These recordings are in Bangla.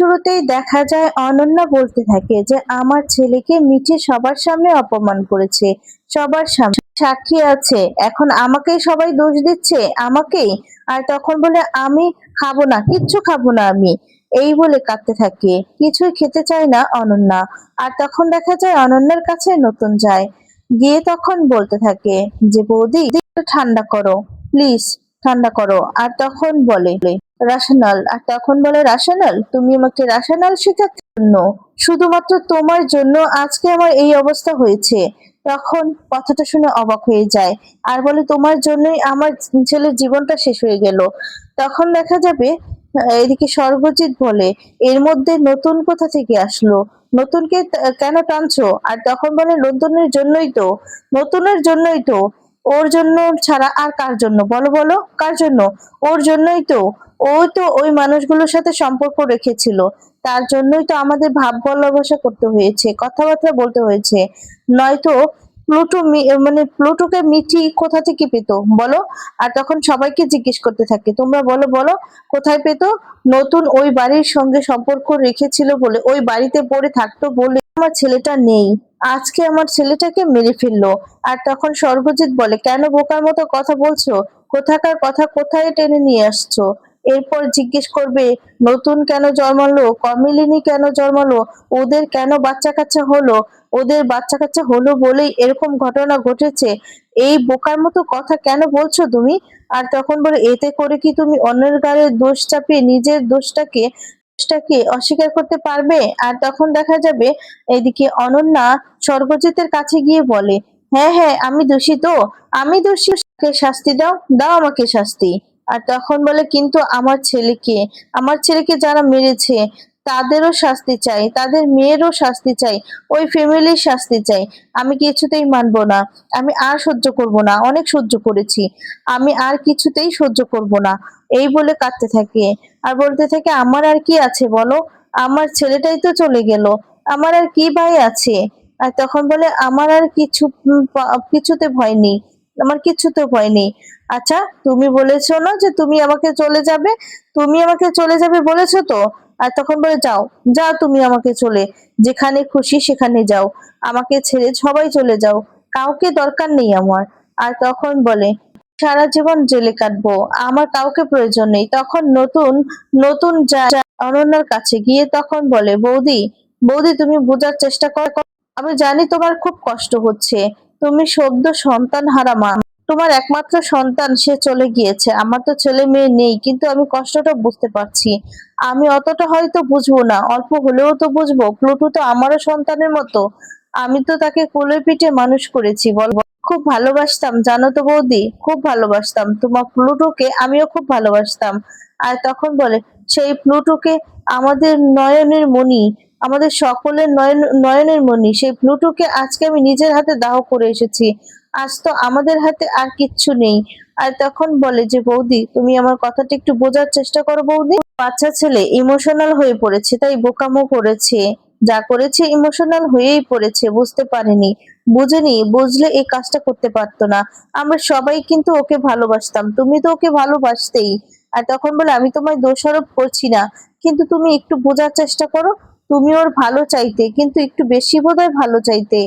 শুরুতেই দেখা যায়, অনন্যা বলতে থাকে যে, আমার ছেলেকে মিঠে সবার সামনে অপমান করেছে, সবার সামনে সাক্ষী আছে। এখন আমাকেই সবাই দোষ দিচ্ছে? আমাকেই? আর তখন বলে, আমি খাব না, কিচ্ছু খাব না আমি। এই বলে কাঁদতে থাকে। কিছুই খেতে চায় না অনন্যা। আর তখন দেখা যায়, অনন্যার কাছে নতুন যায়। গিয়ে তখন বলতে থাকে যে, বৌদি ঠান্ডা করো, প্লিজ ঠান্ডা করো। আর তখন বলে রাশনাল আর তখন বলে রাশনাল তুমি আমাকে রাশনাল শেখাচ্ছ জন্য শুধুমাত্র তোমার জন্য আজকে আমার এই অবস্থা হয়েছে। তখন কথাটা শুনে অবাক হয়ে যায়। আর বলে, তোমার জন্যই আমার ছেলের জীবনটা শেষ হয়ে গেল। তখন দেখা যাবে, এদিকে সর্বজিৎ বলে, এর মধ্যে নতুন কোথা থেকে আসলো? নতুনকে কেন টানছো? আর তখন বলে, নতুনের জন্যই তো, নতুনের জন্যই তো। ওর জন্য ছাড়া আর কার জন্য? বলো বলো, কার জন্য? ওর জন্যই তো। ও তো ওই মানুষগুলোর সাথে সম্পর্ক রেখেছিল। তার জন্যই তো আমাদের ভাব ভালোবাসা করতে হয়েছে, কথাবার্তা বলতে হয়েছে। নয়তো প্লুটো মানে প্লুটোকে মিঠি কোথা থেকে পেতো, বলো? আর তখন সবাইকে জিজ্ঞেস করতে থাকে, তোমরা বলো বলো, কোথায় পেতো? নতুন ওই বাড়ির সঙ্গে সম্পর্ক রেখেছিল বলে, ওই বাড়িতে পড়ে থাকতো বলে আমার ছেলেটা নেই। আজকে আমার ছেলেটাকে মেরে ফেলল। আর তখন সর্বজিৎ বলে, কেন বোকার মতো কথা বলছো? কোথাকার কথা কোথায় টেনে নিয়ে আসছো? এরপর জিজ্ঞেস করবে, নতুন কেন জন্মালো? কমিলিনী কেন জন্মালো? ওদের কেন বাচ্চা কাচ্চা হলো? ওদের বাচ্চা কাচ্চা হলো বলেই এরকম ঘটনা ঘটেছে। এই বোকার মতো কথা কেন বলছো তুমি? আর তখন বলে, এতে করে কি তুমি অন্যের গায়ে দোষ চাপিয়ে নিজের দোষটাকে দোষটাকে অস্বীকার করতে পারবে? আর তখন দেখা যাবে, এদিকে অনন্যা স্বর্গজিতের কাছে গিয়ে বলে হ্যাঁ হ্যাঁ আমি দোষী তো। আমি দোষী শাস্তি দাও দাও আমাকে শাস্তি। আর তখন বলে, কিন্তু আমার ছেলেকে আমার ছেলেকে যারা মেরেছে, তাদেরও শাস্তি চাই, তাদের মেয়েরও শাস্তি চাই, ওই ফ্যামিলির শাস্তি চাই। আমি কিছুতেই মানব না, আমি আর সহ্য করব না, অনেক সহ্য করেছি, আমি আর কিছুতেই সহ্য করব না। এই বলে কাঁদতে থাকে। আর বলতে থাকে, আমার আর কি আছে বলো? আমার ছেলেটাই তো চলে গেল, আমার আর কি ভাই আছে? আর তখন বলে, আমার আর কিছু কিছুতে ভয় নেই আমার কিছুতে ভয় নেই আচ্ছা তুমি বলেছ না যে তুমি আমাকে চলে যাবে? তুমি আমাকে চলে যাবে বলেছ তো? আর তখন বলে, যাও যাও তুমি আমাকে চলে। যেখানে খুশি সেখানে যাও। আমাকে ছেড়ে সবাই চলে যাও। কাউকে দরকার নেই আমার। আর তখন বলে, সারা জীবন জেলে কাটবো। আমার কাউকে প্রয়োজন নেই। তখন নতুন নতুন যা- যা অনন্যার কাছে গিয়ে তখন বলে, বৌদি বৌদি তুমি বোঝার চেষ্টা করো। আমি জানি তোমার খুব কষ্ট হচ্ছে। তুমি সদ্য সন্তান হারা মা। তোমার একমাত্র সন্তান, সে চলে গিয়েছে। আমার তো ছেলে মেয়ে নেই, কিন্তু আমি কষ্টটা বুঝতে পারছি। আমি অতটা হয়তো বুঝব না, অল্প হলেও তো বুঝব। প্লুটো তো আমারও সন্তানের মতো। আমি তো তাকে কোলে পিঠে মানুষ করেছি, বল। খুব ভালোবাসতাম, জানো তো বৌদি? খুব ভালোবাসতাম। তোমার প্লুটোকে আমিও খুব ভালোবাসতাম। আর তখন বলে, সেই প্লুটোকে আমাদের নয়নের মণি আমাদের সকলের নয়ন, নয়নের মণি সেই প্লুটোকে আজকে আমি নিজের হাতে দাহ করে এসেছি। আজ তো আমাদের হাতে আর কিচ্ছু নেই। আর তখন বলে যে, বৌদি, তুমি আমার কথাটা একটু বোঝার চেষ্টা করো বৌদি। বাচ্চা ছেলে ইমোশনাল হয়ে পড়েছে, তাই বোকামো করেছে। যা করেছে ইমোশনাল হয়েই পড়েছে, বুঝতে পারেনি। বুঝেনি, বুঝলে এই কাজটা করতে পারতো না। আমরা সবাই কিন্তু ওকে ভালোবাসতাম। তুমি তো ওকে ভালোবাসতেই। আর তখন বলে, আমি তোমায় দোষারোপ করছি না। কিন্তু তুমি একটু বোঝার চেষ্টা করো। তুমি ওর ভালো চাইতে কিন্তু একটু বেশি বোধহয় ভালো চাইতে।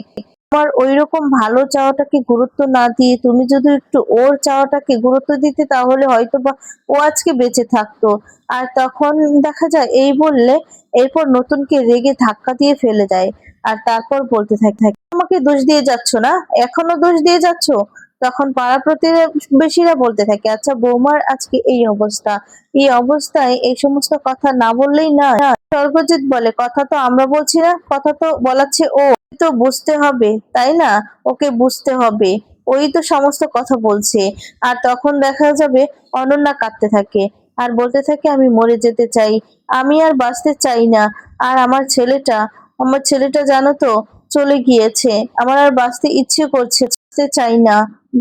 তোমার ওইরকম ভালো চাওয়াটাকে গুরুত্ব না দিয়ে তুমি যদি একটু ওর চাওয়াটাকে গুরুত্ব দিতে তাহলে হয়তো বা ও আজকে বেঁচে থাকতো। আর তখন দেখা যায় এই বললে এরপর নতুনকে রেগে ধাক্কা দিয়ে ফেলে দেয়। আর তারপর বলতে থাকে, আমাকে দোষ দিয়ে যাচ্ছ না? এখনও দোষ দিয়ে যাচ্ছ? তখন পাড়া প্রতিবেশীরা বলতে থাকে আচ্ছা বৌমার আজকে এই অবস্থা। এই অবস্থায় এই সমস্ত কথা না বললেই না। সর্বজিৎ বলে, কথা তো আমরা বলছি না, কথা তো বলাচ্ছে ও। তো বুঝতে হবে, তাই না? ওকে বুঝতে হবে। ওই তো সমস্ত কথা বলছে। আর তখন দেখা যাবে অনন্যা কাঁদতে থাকে আর বলতে থাকে, আমি মরে যেতে চাই, আমি আর বাঁচতে চাই না। আর আমার ছেলেটা আমার ছেলেটা জানো তো, চলে গিয়েছে। আমার আর বাঁচতে ইচ্ছে করছে বাঁচতে চাই না।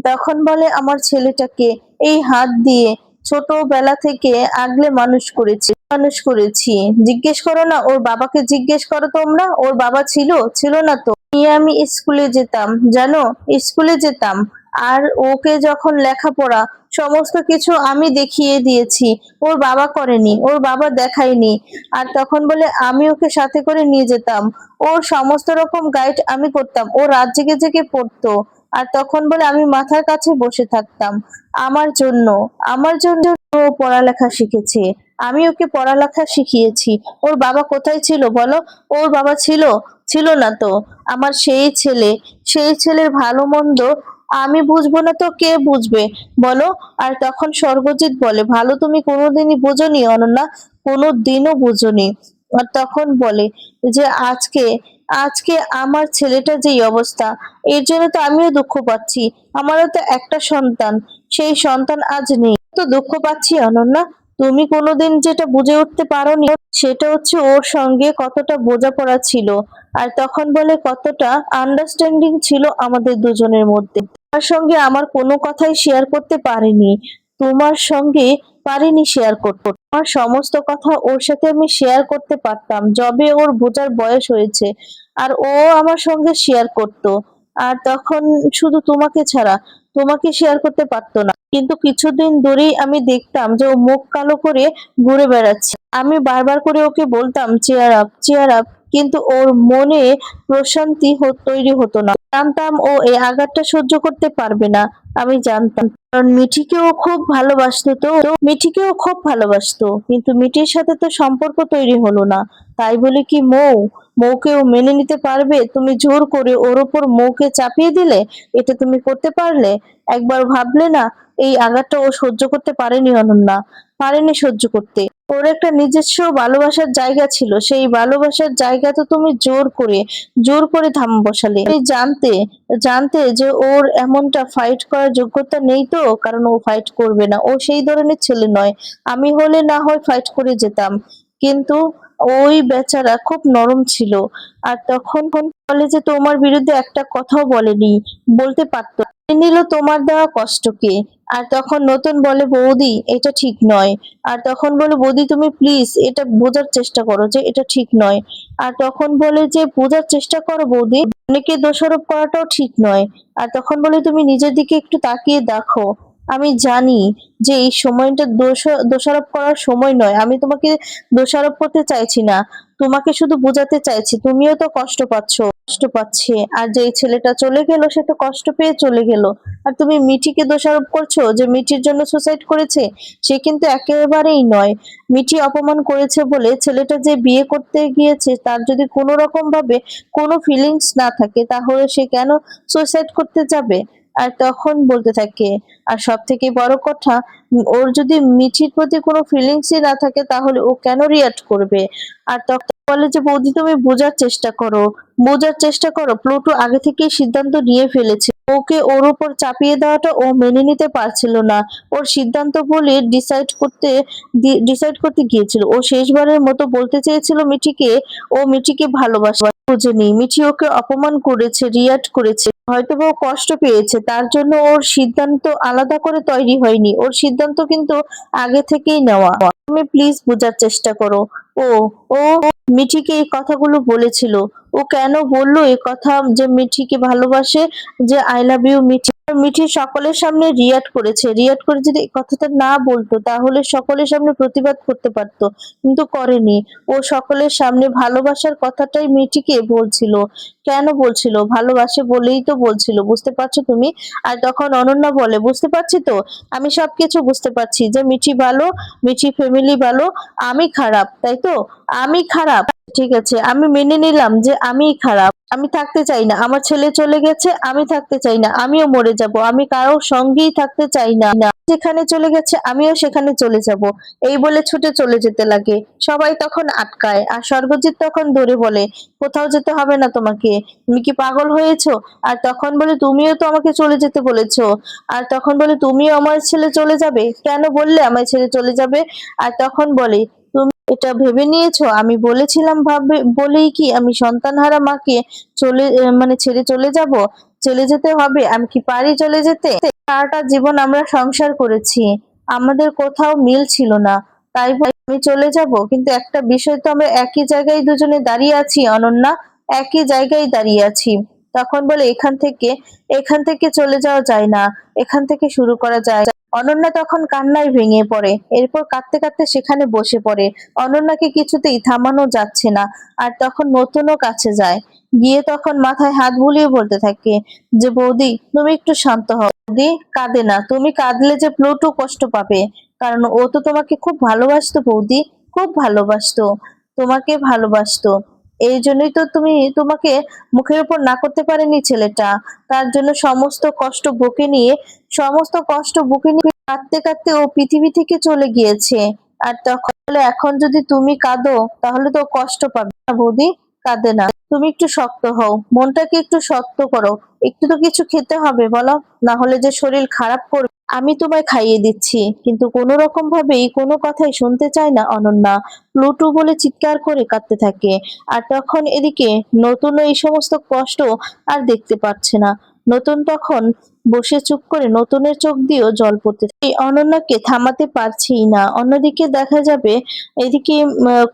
তখন বলে, আমার ছেলেটাকে এই হাত দিয়ে ছোটবেলা থেকে আগলে মানুষ করেছি মানুষ করেছি। জিজ্ঞেস করো না, ওর বাবাকে জিজ্ঞেস করো তোমরা, ওর বাবা ছিল ছিল না তো। নিয়ে আমি স্কুলে যেতাম, জানো? স্কুলে যেতাম। আর ওকে যখন লেখাপড়া, সমস্ত কিছু আমি দেখিয়ে দিয়েছি। ওর বাবা করেনি, ওর বাবা দেখায়নি। আর তখন বলে, আমি ওকে সাথে করে নিয়ে যেতাম। ওর সমস্ত রকম গাইড আমি করতাম। ও রাত জেগে জেগে পড়তো। আর তখন বলে আমি মাথার কাছে বসে থাকতাম। আমার জন্য আমার জন্য ও পড়ালেখা শিখেছে। আমি ওকে পড়ালেখা শিখিয়েছি। ওর বাবা কোথায় ছিল বলো? ওর বাবা ছিল ছিল না তো। আমার সেই ছেলে, সেই ছেলের ভালো মন্দ আমি বুঝব না তো কে বুঝবে? বলো? আর তখন স্বর্গজিৎ বলে, ভালো তুমি কোনোদিনই বুঝোনি অনন্যা কোনো দিনও বুঝোনি। আর তখন বলে যে, আজকে আজকে আমার ছেলেটা যেই অবস্থা, এর জন্য তো আমিও দুঃখ পাচ্ছি। আমারও তো একটা সন্তান, সেই সন্তান আজ নেই। তো দুঃখ পাচ্ছি, অনন্যা। তুমি কোনোদিন যেটা বুঝে উঠতে পারোনি, সেটা হচ্ছে ওর সঙ্গে কতটা বোঝাপড়া ছিল আর তখন বলে কতটা আন্ডারস্ট্যান্ডিং ছিল আমাদের দুজনের মধ্যে। তোমার সঙ্গে আমার কোনো কথাই শেয়ার করতে পারিনি, তোমার সঙ্গে পারিনি শেয়ার করতে। আমার সমস্ত কথা ওর সাথে আমি শেয়ার করতে পারতাম, যবে ওর বোঝার বয়স হয়েছে। আর ও আমার সঙ্গে শেয়ার করত। আর তখন শুধু তোমাকে ছাড়া, তোমাকে শেয়ার করতে পারতো না। কিন্তু কিছুদিন ধরেই আমি দেখতাম যে ও মুখ কালো করে ঘুরে বেড়াচ্ছে। আমি বারবার করে ওকে বলতাম, চেয়ার আপ চেয়ার আপ। কিন্তু ওর মনে প্রশান্তি তৈরি হতো না। জানতাম ও এই আঘাতটা সহ্য করতে পারবে না, আমি জানতাম। কারণ মিঠিকেও খুব ভালোবাসতো তো মিঠিকেও খুব ভালোবাসতো। কিন্তু মিঠির সাথে তো সম্পর্ক তৈরি হলো না। তাই বলে কি মৌ? মৌকেও মেনে নিতে পারবে? তুমি জোর করে ওর ওপর মৌকে চাপিয়ে দিলে? এটা তুমি করতে পারলে? একবার ভাবলে না, এই আঘাতটা ও সহ্য করতে পারেনি অনন্যা। পারেনি সহ্য করতে। ওর একটা নিজস্ব ভালোবাসার জায়গা ছিল। সেই ভালোবাসার জায়গা তো তুমি জোর করে জোর করে থাম বসালে। জানতে জানতে যে ওর এমনটা ফাইট করার যোগ্যতা নেই তো, কারণ ও ফাইট করবে না। ও সেই ধরনের ছেলে নয়। আমি হলে না হয় ফাইট করে যেতাম। কিন্তু ওই বেচারা খুব নরম ছিল। আর তখন যে তোমার বিরুদ্ধে একটা কথাও বলেনি, বলতে পারতো নিল তোমার দেওয়া কষ্টকে। আর তখন নতুন বলে, বৌদি, এটা ঠিক নয়। আর তখন বলে, বৌদি, তুমি প্লিজ এটা বোঝার চেষ্টা করো যে এটা ঠিক নয়। আর তখন বলে যে, বোঝার চেষ্টা করো বৌদি, অনেকে দোষারোপ করাটাও ঠিক নয়। আর তখন বলে, তুমি নিজের দিকে একটু তাকিয়ে দেখো। আমি জানি যে এই সময়টা দোষ দোষারোপ করার সময় নয়। আমি তোমাকে দোষারোপ করতে চাইছি না। তোমাকে শুধু বোঝাতে চাইছি। তুমিও তো কষ্ট পাচ্ছ। কষ্ট পাচ্ছে। আর যে ছেলেটা চলে গেল, সে তো কষ্ট পেয়ে চলে গেল। আর তুমি মিঠিকে দোষারোপ করছ যে মিঠির জন্য সুসাইড করেছে? সে কিন্তু একেবারেই নয়। মিঠি অপমান করেছে বলে ছেলেটা যে বিয়ে করতে গিয়েছে, তার যদি কোনো রকম ভাবে কোনো ফিলিংস না থাকে, তাহলে সে কেন সুসাইড করতে যাবে? আর তখন বলতে থাকে, আর সব থেকে বড় কথা, ওর যদি মিঠির প্রতি কোনো ফিলিংসই না থাকে, তাহলে ও কেন রিয়াক্ট করবে? আর তখন বলে যে, বৌদি, তুমি বোঝার চেষ্টা করো, বোঝার চেষ্টা করো। প্লুটো আগে থেকেই সিদ্ধান্ত নিয়ে ফেলেছে। ওকে ওর উপর চাপিয়ে দেওয়াটা ও মেনে নিতে পারছিল না। ওর সিদ্ধান্ত বলে ডিসাইড করতে ডিসাইড করতে গিয়েছিল। ও শেষবারের মতো বলতে চেয়েছিল মিঠিকে, ও মিঠিকে ভালোবাসে। বুঝেনি মিঠি ওকে অপমান করেছে, রিয়াক্ট করেছে হয়তো ও কষ্ট পেয়েছে, তার জন্য ওর সিদ্ধান্ত আলাদা করে তৈরি হয়নি। ওর সিদ্ধান্ত কিন্তু আগে থেকেই নেওয়া। তুমি প্লিজ বোঝার চেষ্টা করো। ও ও, মিঠিকে এই কথাগুলো বলেছিল। ও কেন বলল এই কথা যে মিঠিকে ভালোবাসে, যে I love you Mithi. Mithi সকলের সামনে রিয়াক্ট করেছে। রিয়াক্ট করে যদি কথাটা না বলতো, তাহলে সকলের সামনে প্রতিবাদ করতে পারতো, কিন্তু করেনি। ও সকলের সামনে ভালোবাসার কথাটাই মিঠিকে বলছিল। কেন বলছিল? ভালোবাসে বলেই তো বলছিল, বুঝতে পারছ তুমি? আর তখন অনন্যা বলে, বুঝতে পারছি তো? আমি সবকিছু বুঝতে পারছি যে মিঠি ভালো, মিঠি ফ্যামিলি ভালো, আমি খারাপ, তাই তো? আমি খারাপ। ঠিক আছে, আমি মেনে নিলাম যে আমিই খারাপ। আমি থাকতে চাই না, আমার ছেলে চলে গেছে, আমি থাকতে চাই না, আমিও মরে যাব, আমি কারোর সঙ্গেই থাকতে চাই না। যেখানে চলে গেছে, আমিও সেখানে চলে যাব। এই বলে ছুটে চলে যেতে লাগে। সবাই তখন আটকায়, আর স্বর্গজিৎ তখন ধরে বলে, কোথাও যেতে হবে না তোমাকে। তুমি কি পাগল হয়েছো? আর তখন বলে, তুমিও তো আমাকে চলে যেতে বলেছ। আর তখন বলে, তুমিও আমার ছেলে চলে যাবে? কেন বললে, আমার ছেলে চলে যাবে? আর তখন বলে তুমি এটা ভেবে নিয়েছো? আমি বলেছিলাম, ভাবে, বলেই কি আমি সন্তানহারা মাকে চলে মানে ছেড়ে চলে যাব? চলে যেতে হবে? আমি কি পারি চলে যেতে? সারাটা জীবন আমরা সংসার করেছি। আমাদের কোথাও মিল ছিল না। তাই আমি চলে যাব। কিন্তু একটা বিষয় তো আমরা একই জায়গায় দুজনে দাঁড়িয়ে আছি, অনন্যা। একই জায়গায় দাঁড়িয়ে আছি। তখন বলে, এখান থেকে এখান থেকে চলে যাওয়া যায় না। এখান থেকে শুরু করা যায় অনন্যা তখন কান্নায় ভেঙে পড়ে। এরপর কাঁদতে কাঁদতে সেখানে বসে পড়ে। অনন্যাকে কিছুতেই থামানো যাচ্ছে না, আর তখন নতুনও কাছে যায়। গিয়ে তখন মাথায় হাত বুলিয়ে বলতে থাকে যে, বৌদি, তুমি একটু শান্ত হও। বৌদি, কাঁদে না। তুমি কাঁদলে যে প্লুটু কষ্ট পাবে। কারণ ও তো তোমাকে খুব ভালোবাসতো, বৌদি। খুব ভালোবাসতো। তোমাকে ভালোবাসতো। এই জন্যই তো তুমি তোমাকে মুখের উপর না করতে পারেনি ছেলেটা। তার জন্য সমস্ত কষ্ট বকে নিয়ে সমস্ত কষ্ট বুকে নিয়ে কাঁদতে কাঁদতে ও পৃথিবী থেকে চলে গিয়েছে। আর তখন এখন যদি তুমি কাঁদো, তাহলে তো কষ্ট পাবে না বৌদি, কাঁদে না। তুমি একটু শক্ত হও, মনটাকে একটু শক্ত করো। একটু তো কিছু খেতে হবে, বলো? না হলে যে শরীর খারাপ করবে, আমি তোমায় খাইয়ে দিচ্ছি। কিন্তু কোনো রকম ভাবেই কোনো কথাই শুনতে চায় না অনন্যা। প্লুটু বলে চিৎকার করে কাঁদতে থাকে। আর তখন এদিকে নতুন এই সমস্ত কষ্ট আর দেখতে পাচ্ছে না। নতুন তখন বসে চুপ করে নতুনের চোখ দিয়েও জল পড়তে। এই অনন্যাকে থামাতে পারছি না। অন্যদিকে দেখা যাবে এদিকে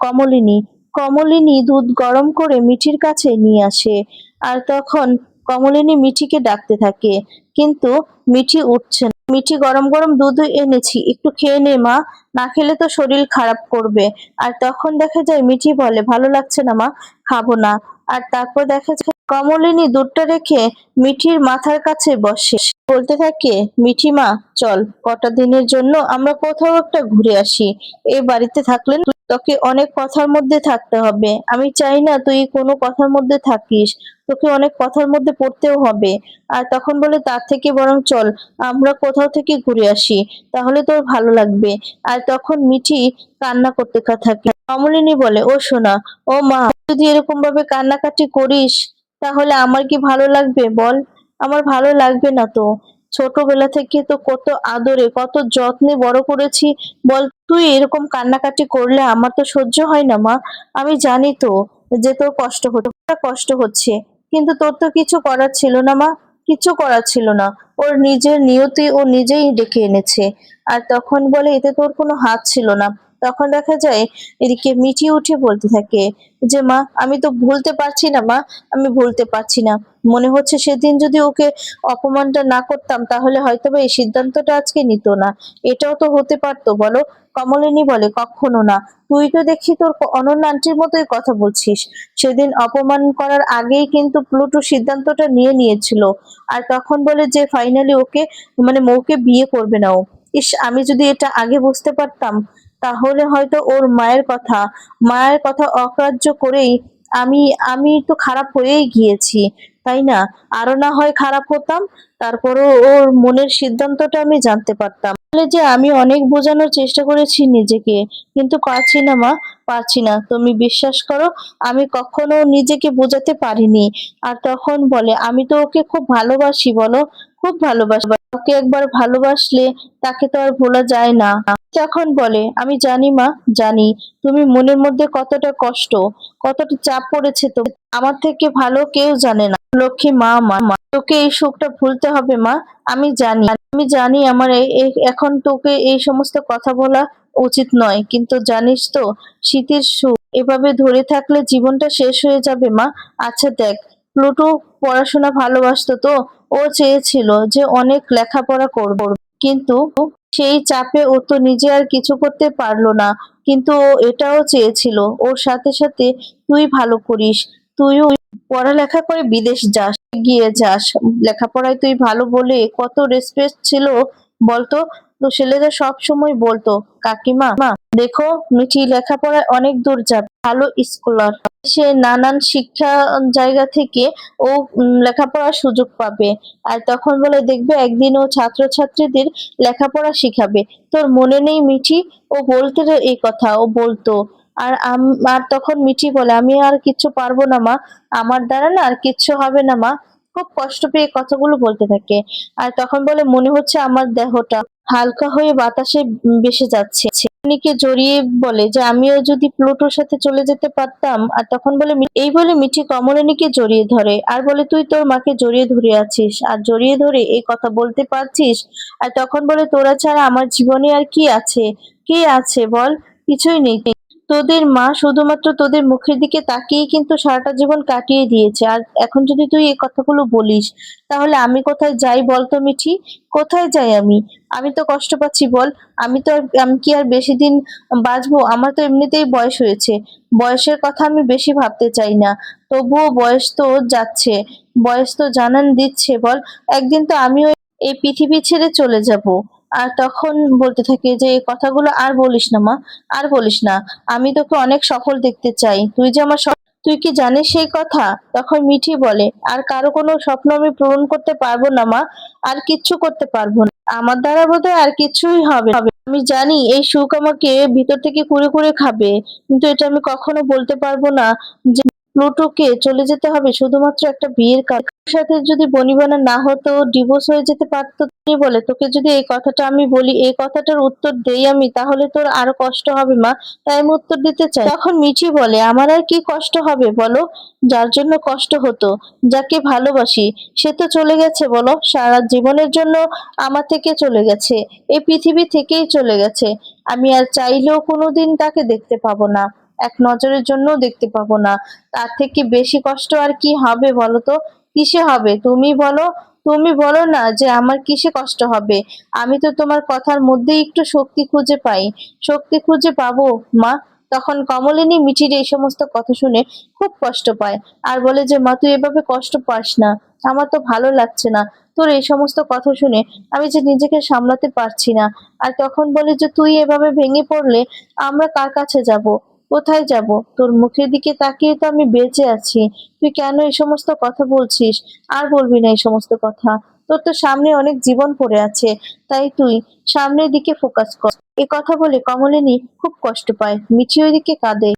কমলিনী। কমলিনী দুধ গরম করে মিঠির কাছে নিয়ে আসে আর তখন কমলিনী মিঠিকে ডাকতে থাকে। কিন্তু মিঠি উঠছে না। মিঠি গরম গরম দুধ এনেছি, একটু খেয়ে নে মা। না খেলে তো শরীর খারাপ করবে। আর তখন দেখা যায় মিঠি বলে, ভালো লাগছে না মা, খাব না। আর তারপর দেখা যায় কমলিনী দুধটা রেখে মিঠির মাথার কাছে বসে। বলতে থাকে মিঠি মা চল, কটা দিনের জন্য আমরা কোথাও একটা ঘুরে আসি। এই বাড়িতে থাকলে তোকে অনেক কথার মধ্যে থাকতে হবে। আমি চাই না তুই কোনো কথার মধ্যে থাকিস। তোকে অনেক কথার মধ্যে পড়তেও হবে। আর তখন বলে, তার থেকে বরং চল, আমরা কোথাও থেকে ঘুরে আসি। তাহলে তোর ভালো লাগবে। আর তখন মিঠি কান্না করতে থাকে। অমলিনী বলে, ও সোনা, ও মা যদি এরকম ভাবে কান্নাকাটি করিস, তাহলে আমার কি ভালো লাগবে বল? আমার ভালো লাগবে না তো। ছোটবেলা থেকে তো কত আদরে, কত যত্নে বড় করেছি। বল, তুই এরকম কান্নাকাটি করলে আমার তো সহ্য হয় না মা। আমি জানি তো যে তোর কষ্ট হচ্ছে কষ্ট হচ্ছে। কিন্তু তোর তো কিছু করার ছিল না মা, কিছু করার ছিল না। ওর নিজের নিয়তি ও নিজেই ডেকে এনেছে। আর তখন বলে এতে তোর কোনো হাত ছিল না। তখন দেখা যায় এদিকে মিটি উঠে বলতে থাকে যে, মা, আমি তো ভুলতে পারছি না, মা, আমি ভুলতে পারছি না। মনে হচ্ছে সেদিন যদি ওকে অপমানটা না করতাম, তাহলে হয়তো এই সিদ্ধান্তটা আজকে নিত না। এটাও তো হতে পারতো, বলো? কমলিনী বলে, কখনো না। তুই তো দেখি তোর অনন্য আন্টির মতোই কথা বলছিস। সেদিন অপমান করার আগেই কিন্তু প্লুটু সিদ্ধান্তটা নিয়ে নিয়েছিল। আর তখন বলে যে, ফাইনালি ওকে মানে মৌকে বিয়ে করবে না ও। ইস, আমি যদি এটা আগে বুঝতে পারতাম তাহলে হয়তো ওর মায়ের কথা মায়ের কথা অগ্রাহ্য করেই আমি আমি তো খারাপ হয়েই গিয়েছি, তাই না? আরও না হয় খারাপ হতাম, তারপরও ওর মনের সিদ্ধান্তটা আমি জানতে পারতাম। যে আমি অনেক বোঝানোর চেষ্টা করেছি নিজেকে, কিন্তু পারছি না মা, পারছি না। তুমি বিশ্বাস করো, আমি কখনো নিজেকে বোঝাতে পারিনি। আর তখন বলে, আমি তো ওকে খুব ভালোবাসি, বলো। খুব ভালোবাসি। ওকে একবার ভালোবাসলে তাকে তো আর ভোলা যায় না। তখন বলে, আমি জানি মা, জানি। তুমি মনের মধ্যে কতটা কষ্ট, কতটা চাপ পড়েছে তো। আমার থেকে ভালো কেউ জানে না। লক্ষ্মী মা মা। তোকে এই সুখটা ভুলতে হবে মা। আমি জানি আমি জানি আমার এখন তোকে এই সমস্ত কথা বলা উচিত নয়। কিন্তু জানিস তো, শীতের সুখ। এভাবে ধরে থাকলে জীবনটা শেষ হয়ে যাবে মা। আচ্ছা দেখ প্লুটো পড়াশোনা ভালোবাসতো তো, ও চেয়েছিল যে অনেক লেখাপড়া করব। কিন্তু সেই চাপে ও তো নিজে আর কিছু করতে পারল না। কিন্তু ও এটাও চেয়েছিল, ওর সাথে সাথে তুই ভালো করিস তুইও পড়ালেখা করে বিদেশ যাস গিয়ে যাস। লেখাপড়ায় তুই ভালো বলে কত রেসপেক্ট ছিল বলতো? তো ছেলেদের সব সময় বলতো, কাকিমা মা দেখো, মিঠি লেখাপড়ায় অনেক দূর যাবে, ভালো স্কলার সে নানান শিক্ষা জায়গা থেকে ও লেখাপড়ার সুযোগ পাবে। আর তখন বলে, দেখবে একদিন ও ছাত্রছাত্রীদের লেখাপড়া শিখাবে। তোর মনে নেই মিঠি? ও বলতে এই কথা। ও বলতো। আর আর তখন মিঠি বলে, আমি আর কিচ্ছু পারব না মা। আমার দ্বারা না আর কিচ্ছু হবে না মা। খুব কষ্ট পেয়ে কথাগুলো বলতে থাকে। আর তখন বলে, মনে হচ্ছে আমার দেহটা হালকা হয়ে বাতাসে ভেসে যাচ্ছে। নিকে জড়িয়ে বলে যে, আমিও যদি প্লুটোর সাথে চলে যেতে পারতাম। আর তখন বলে এই বলে মিঠি কমলিনীকে জড়িয়ে ধরে। আর বলে, তুই তোর মাকে জড়িয়ে ধরে আছিস। আর জড়িয়ে ধরে এই কথা বলতে পারছিস? আর তখন বলে, তোরা ছাড়া আমার জীবনে আর কি আছে? কে আছে বল? কিছুই নেই। তোদের মা শুধুমাত্র তোদের মুখের দিকে তাকিয়েই কিন্তু সারাটা জীবন কাটিয়ে দিয়েছে। আর এখন যদি তুই এই কথাগুলো বলিস, তাহলে আমি কোথায় যাই বল তো মিঠি? কোথায় যাই আমি? আমি তো কষ্ট পাচ্ছি, বল। আমি তো আমি কি আর বেশি দিন বাঁচবো? আমার তো এমনিতেই বয়স হয়েছে। বয়সের কথা আমি বেশি ভাবতে চাই না। তবুও বয়স তো যাচ্ছে। বয়স তো জানান দিচ্ছে, বল। একদিন তো আমিও এই পৃথিবী ছেড়ে চলে যাব। আর তখন বলতে থাকে যে, এই কথাগুলো আর বলিস না মা, আর বলিস না। আমি তোকে অনেক সফল দেখতে চাই। তুই যে আমার তুই কি জানিস সেই কথা? তখন মিঠি বলে, আর কারও কোনো স্বপ্ন আমি পূরণ করতে পারব না মা, আর কিচ্ছু করতে পারব না। আমার দ্বারা বোধহয় আর কিছুই হবে আমি জানি এই সুখ আমাকে ভিতর থেকে কুড়ে কুড়ে খাবে, কিন্তু এটা আমি কখনো বলতে পারব না যে প্লুটোকে চলে যেতে হবে। শুধুমাত্র একটা বিয়ের কাজ। সাথে যদি বনিবানা না হতো, ডিভোর্স হয়ে যেতে পারতো বলে? তোকে যদি এই কথাটা আমি বলি, এই কথাটার উত্তর দেই আমি, তাহলে তোর আরও কষ্ট হবে, মা। তাই আমি উত্তর দিতে চাই। তখন মিঠি বলে, আমার আর কি কষ্ট হবে, বলো? যার জন্য কষ্ট হতো, যাকে ভালোবাসি, সে তো চলে গেছে, বলো? সারা জীবনের জন্য আমার থেকে চলে গেছে, এই পৃথিবী থেকেই চলে গেছে। আমি আর চাইলেও কোনোদিন তাকে দেখতে পাবো না। এক নজরের জন্য দেখতে পাবো না। তার থেকে বেশি কষ্ট আর কি হবে বলো তো কিসে হবে? তুমি বলো তুমি বলো না যে আমার কিসে কষ্ট হবে? আমি তো তোমার কথার মধ্যেই একটু শক্তি খুঁজে পাই। শক্তি খুঁজে পাবো, মা? তখন কমলিনী মিঠির এই সমস্ত কথা শুনে খুব কষ্ট পায় আর বলে যে, মা, তুই এভাবে কষ্ট পাস না। আমার তো ভালো লাগছে না। তোর এই সমস্ত কথা শুনে আমি যে নিজেকে সামলাতে পারছি না। আর তখন বলে যে, তুই এভাবে ভেঙে পড়লে আমরা কার কাছে যাব? কোথায় যাব? তোর মুখের দিকে তাকিয়ে তো আমি বেঁচে আছি। তুই কেন এই সমস্ত কথা বলছিস? আর বলবি না এই সমস্ত কথা। তোর তো সামনে অনেক জীবন পড়ে আছে। তাই তুই সামনের দিকে ফোকাস কর। এ কথা বলে কমলিনী খুব কষ্ট পায়। মিঠি ওইদিকে কাঁদে।